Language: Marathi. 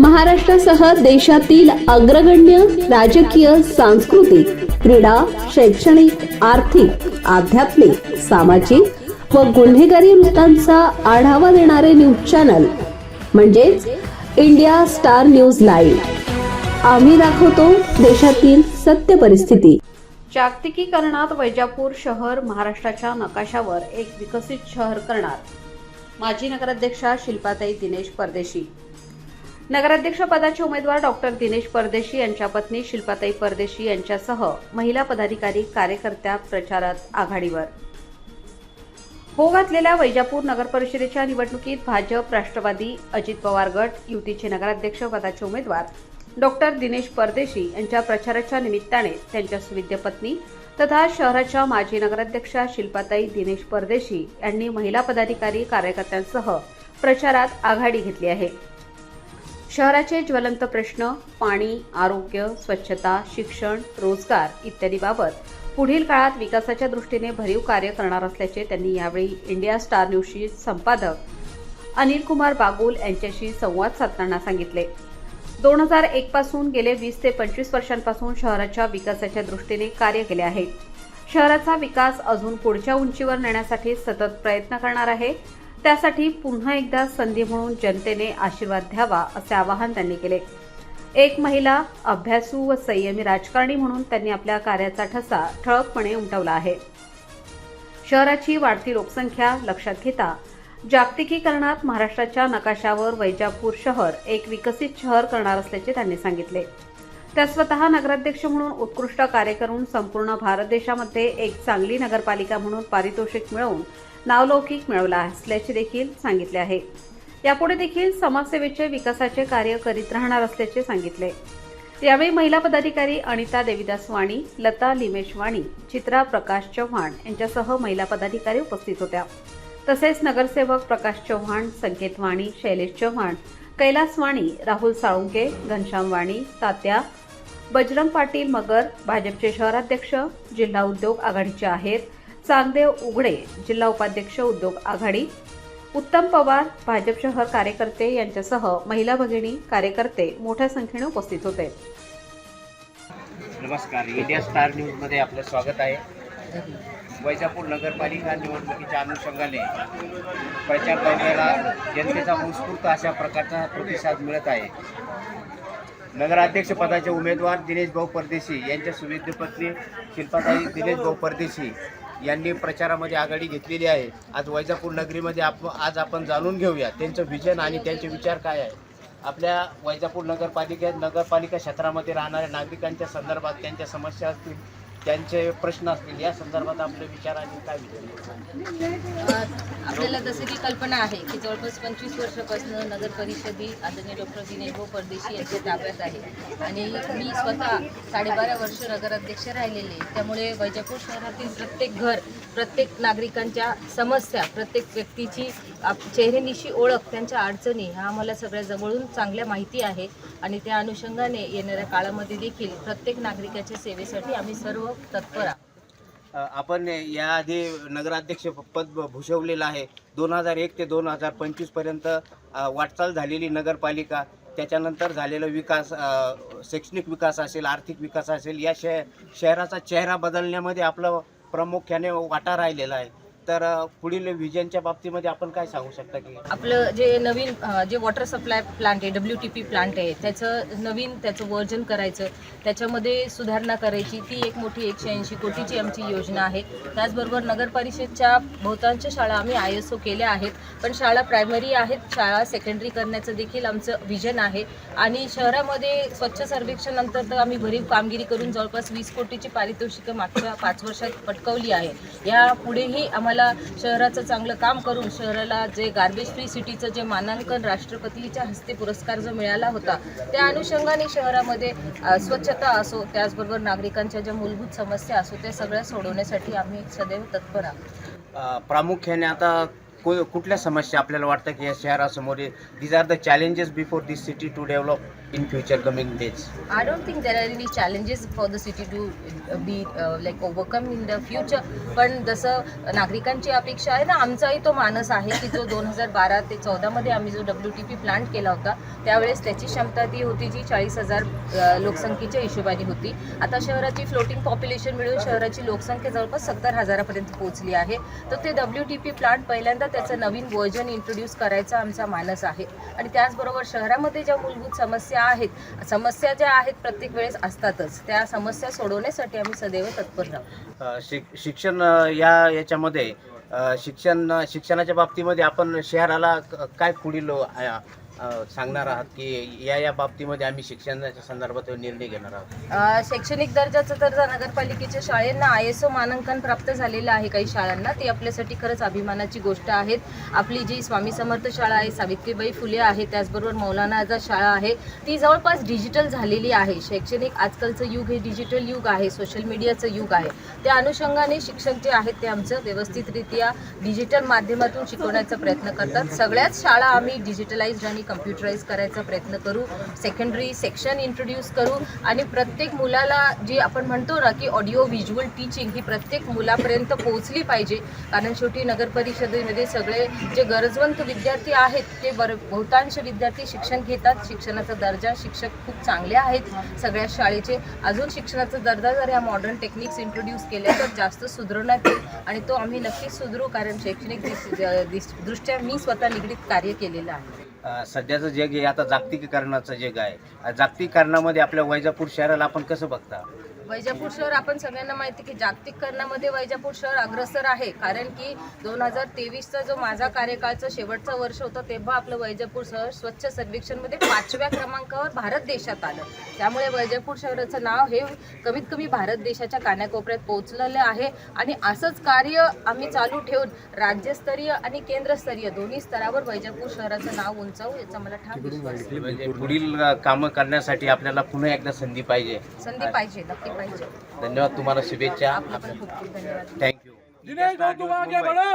महाराष्ट्रासह देशातील अग्रगण्य राजकीय सांस्कृतिक क्रीडा शैक्षणिक आर्थिक आध्यात्मिक सामाजिक व गुन्हेगारी वृत्तांचा आढावा देणारे न्यूज चॅनल म्हणजेच इंडिया स्टार न्यूज लाईव्ह आम्ही दाखवतो देशातील सत्य परिस्थिती. जागतिकीकरणात वैजापूर शहर महाराष्ट्राच्या नकाशावर एक विकसित शहर करणार. माजी नगराध्यक्षा शिल्पाताई दिनेश परदेशी. नगराध्यक्षपदाचे उमेदवार डॉक्टर दिनेश परदेशी यांच्या पत्नी शिल्पाताई परदेशी यांच्यासह महिला पदाधिकारी कार्यकर्त्या प्रचारात आघाडीवर. हो घातलेल्या वैजापूर नगरपरिषदेच्या निवडणुकीत भाजप राष्ट्रवादी अजित पवार गट युतीचे नगराध्यक्ष पदाचे उमेदवार डॉक्टर दिनेश परदेशी यांच्या प्रचाराच्या निमित्ताने त्यांच्या सुविद्य पत्नी तथा शहराच्या माजी नगराध्यक्षा शिल्पाताई दिनेश परदेशी यांनी महिला पदाधिकारी कार्यकर्त्यांसह प्रचारात आघाडी घेतली आहे. शहराचे ज्वलंत प्रश्न पाणी आरोग्य स्वच्छता शिक्षण रोजगार इत्यादीबाबत पुढील काळात विकासाच्या दृष्टीने भरीव कार्य करणार असल्याचे त्यांनी यावेळी इंडिया स्टार न्यूजशी संपादक अनिल कुमार बागुल यांच्याशी संवाद साधताना सांगितले. दोन हजार एक पासून गेले वीस ते पंचवीस वर्षांपासून शहराच्या विकासाच्या दृष्टीने कार्य केले आहे. शहराचा विकास अजून पुढच्या उंचीवर नेण्यासाठी सतत प्रयत्न करणार आहे. त्यासाठी पुन्हा एकदा संधी म्हणून जनतेने आशीर्वाद द्यावा असे आवाहन त्यांनी केले. एक महिला अभ्यासू व संयमी राजकारणी म्हणून त्यांनी आपल्या कार्याचा ठसा ठळकपणे उमटवला आहे. शहराची वाढती लोकसंख्या लक्षात घेता जागतिकीकरणात महाराष्ट्राच्या नकाशावर वैजापूर शहर एक विकसित शहर करणार असल्याचे त्यांनी सांगितले. त्या स्वतः नगराध्यक्ष म्हणून उत्कृष्ट कार्य करून संपूर्ण भारत देशामध्ये एक चांगली नगरपालिका म्हणून पारितोषिक मिळवून नावलौकिक मिळवला असल्याचे देखील सांगितले आहे. यापुढे देखील समाजसेवेचे विकासाचे कार्य करीत राहणार असल्याचे सांगितले. यावेळी महिला पदाधिकारी अनिता देविदास वाणी लता लिमेश वाणी चित्रा प्रकाश चव्हाण यांच्यासह महिला पदाधिकारी उपस्थित होत्या. तसेच नगरसेवक प्रकाश चव्हाण संकेत वाणी शैलेश चव्हाण कैलास वाणी राहुल साळुंके घनश्याम वाणी तात्या बजरंग पाटील मगर भाजपचे शहराध्यक्ष जिल्हा उद्योग आघाडीचे आहेत. चांगदेव उघडे जिल्हा उपाध्यक्ष उद्योग आघाडी. उत्तम पवार भाजप शहर कार्यकर्ते यांच्यासह महिला भगिनी कार्यकर्ते मोठ्या संख्येने उपस्थित होते. नमस्कार. इंडिया स्टार न्यूजमध्ये आपलं स्वागत आहे. वैजापूर नगरपालिका निवडणुकीच्या अनुषंगाने प्रचार दौऱ्याला जनतेचा उत्स्फूर्त अशा प्रकारचा प्रतिसाद मिळत आहे. नगराध्यक्ष पदाचे उमेदवार दिनेश भाऊ परदेशी यांच्या सुविध पत्नी शिल्पाताई दिनेश भाऊ परदेशी यांनी प्रचारामध्ये आघाडी घेतलेली आहे. आज वैजापूर नगरीमध्ये आप आज आपण जाणून घेऊया त्यांचं विजन आणि त्यांचे विचार काय आहे. आपल्या वैजापूर नगरपालिकेत नगरपालिका क्षेत्रामध्ये राहणाऱ्या नागरिकांच्या संदर्भात त्यांच्या समस्या असतील. त्यांचे प्रश्न असतील या संदर्भात आपले विचार आणि काय विचार? आपल्याला जसं की कल्पना आहे की जवळपास पंचवीस वर्षापासून नगर परिषदी आदरणीय डॉक्टर दिनेश परदेशी यांच्या ताब्यात आहे. आणि मी स्वतः साडेबारा वर्ष नगराध्यक्ष राहिलेले त्यामुळे वैजापूर शहरातील प्रत्येक घर प्रत्येक नागरिकांच्या समस्या प्रत्येक व्यक्तीची आप- चेहरेनिशी ओळख त्यांच्या अडचणी ह्या आम्हाला सगळ्या जवळून चांगल्या माहिती आहे. आणि त्या अनुषंगाने येणाऱ्या काळामध्ये देखील प्रत्येक नागरिकाच्या सेवेसाठी आम्ही सर्व तत्पर आहोत. आपण याआधी नगराध्यक्ष पद भूषवलेलं आहे. दोन हजार एक ते दोन हजार पंचवीसपर्यंत वाटचाल झालेली नगरपालिका त्याच्यानंतर झालेला विकास शैक्षणिक विकास असेल आर्थिक विकास असेल या शह शहराचा चेहरा बदलण्यामध्ये आपलं प्रामुख्याने वाटा राहिलेला आहे. तर पुढील व्हिजनच्या बाबतीमध्ये आपण काय सांगू शकता की? आपलं जे नवीन जे वॉटर सप्लाय प्लांट आहे डब्ल्यू टी पी प्लांट आहे त्याचं नवीन त्याचं वर्जन करायचं त्याच्यामध्ये सुधारणा करायची ती एक मोठी एकशे ऐंशी कोटीची आमची योजना आहे. त्याचबरोबर नगर परिषदच्या बहुतांश शाळा आम्ही आय एस ओ केल्या आहेत पण शाळा प्रायमरी आहेत शाळा सेकंडरी करण्याचं देखील आमचं विजन आहे. आणि शहरामध्ये स्वच्छ सर्वेक्षणानंतर तर आम्ही भरीव कामगिरी करून जवळपास वीस कोटीची पारितोषिकं मागच्या पाच वर्षात पटकवली आहे. या पुढेही आम्हाला शहराचं चांगलं काम करून शहराला जे गार्बेज फ्री सिटीचं जे मानांकन राष्ट्रपतीच्या हस्ते पुरस्कार जो मिळाला होता त्या अनुषंगाने शहरामध्ये स्वच्छता असो त्याचबरोबर नागरिकांच्या ज्या मूलभूत समस्या असो त्या सगळ्या सोडवण्यासाठी आम्ही सदैव तत्पर आहोत. प्रामुख्याने आता को कुठल्या समस्या आपल्याला वाटतं की या शहरासमोर these are the challenges before this city to develop in future coming days? I don't think there are any challenges for the city to uh, be uh, like overcome in the future. पण जसं नागरिकांची अपेक्षा आहे ना आमचाही तो मानस आहे की जो दोन हजार बारा ते चौदामध्ये आम्ही जो डब्ल्यू टी पी प्लांट केला होता त्यावेळेस त्याची क्षमता ती होती जी चाळीस हजार लोकसंख्येच्या हिशोबाने होती आता शहराची फ्लोटिंग पॉप्युलेशन मिळून शहराची लोकसंख्या जवळपास सत्तर हजारापर्यंत पोहोचली आहे तर ते डब्ल्यू टी पी प्लांट पहिल्यांदा त्याचं नवीन वर्जन इंट्रोड्यूस करायचा आमचा मानस आहे आणि त्याचबरोबर शहरामध्ये ज्या मूलभूत समस्या आहेत. समस्या ज्या आहेत प्रत्येक वेळेस असतातच. त्या समस्या सोडवण्यासाठी आम्ही सदैव तत्पर राहू. शिक शिक्षण या याच्यामध्ये शिक्षण शिक्षणाच्या बाबतीमध्ये आपण शहराला काय पुढील सांगणार आहात की या या बाबतीमध्ये आम्ही शिक्षणाच्या संदर्भात निर्णय घेणार आहोत. शैक्षणिक दर्जाचं तर नगरपालिकेच्या शाळेंना आय एस ओ मानांकन प्राप्त झालेलं आहे काही शाळांना ती आपल्यासाठी खरंच अभिमानाची गोष्ट आहे आपली जी स्वामी समर्थ शाळा आहे सावित्रीबाई फुले आहे त्याचबरोबर मौलाना आझाद शाळा आहे ती जवळपास डिजिटल झालेली आहे. शैक्षणिक आजकालचं युग हे डिजिटल युग आहे सोशल मीडियाचं युग आहे. त्या अनुषंगाने शिक्षक जे आहेत ते आमचं व्यवस्थितरित्या डिजिटल माध्यमातून शिकवण्याचा प्रयत्न करतात. सगळ्याच शाळा आम्ही डिजिटलाइज्ड आणि कम्प्युटराईज करायचा प्रयत्न करू सेकंडरी सेक्शन इंट्रोड्यूस करू आणि प्रत्येक मुलाला जी आपण म्हणतो ना की ऑडिओ व्हिज्युअल टीचिंग ही प्रत्येक मुलापर्यंत पोहोचली पाहिजे. कारण शेवटी नगर परिषदेमध्ये सगळे जे गरजवंत विद्यार्थी आहेत ते बर बहुतांश विद्यार्थी शिक्षण घेतात. शिक्षणाचा दर्जा शिक्षक खूप चांगले आहेत सगळ्या शाळेचे. अजून शिक्षणाचा दर्जा जर ह्या मॉडर्न टेक्निक्स इंट्रोड्यूस केल्या तर जास्त सुधारण्यात येईल आणि तो आम्ही नक्कीच सुधरू कारण शैक्षणिक दृष्ट्या मी स्वतः निगडीत कार्य केलेलं आहे. सध्याचं जग हे आता जागतिकीकरणाचं जग आहे जागतिकीकरणामध्ये आपल्या वैजापूर शहराला आपण कसं बघता? वैजापूर शहर आपण सगळ्यांना माहिती की जागतिककरणामध्ये वैजापूर शहर अग्रसर आहे. कारण की दोन हजार तेवीसचा जो माझा कार्यकाळचं शेवटचं वर्ष होतं तेव्हा आपलं वैजापूर शहर स्वच्छ सर्वेक्षणमध्ये पाचव्या क्रमांकावर भारत देशात आलं. त्यामुळे वैजापूर शहराचं नाव हे कमीत कमी भारत देशाच्या कानाकोपऱ्यात पोहोचलेलं आहे. आणि असंच कार्य आम्ही चालू ठेवून राज्यस्तरीय आणि केंद्रस्तरीय दोन्ही स्तरावर वैजापूर शहराचं नाव उंचावू याचा मला ठाम विश्वास. म्हणजे पुढील कामं करण्यासाठी आपल्याला पुन्हा एकदा संधी पाहिजे. संधी पाहिजे नक्की पाहिजे. धन्यवाद तुम्हाला शुभेच्छा. आपलं पण खूप खूप धन्यवाद. थँक्यू दिनेश भाऊ तुम आगे बढ़ो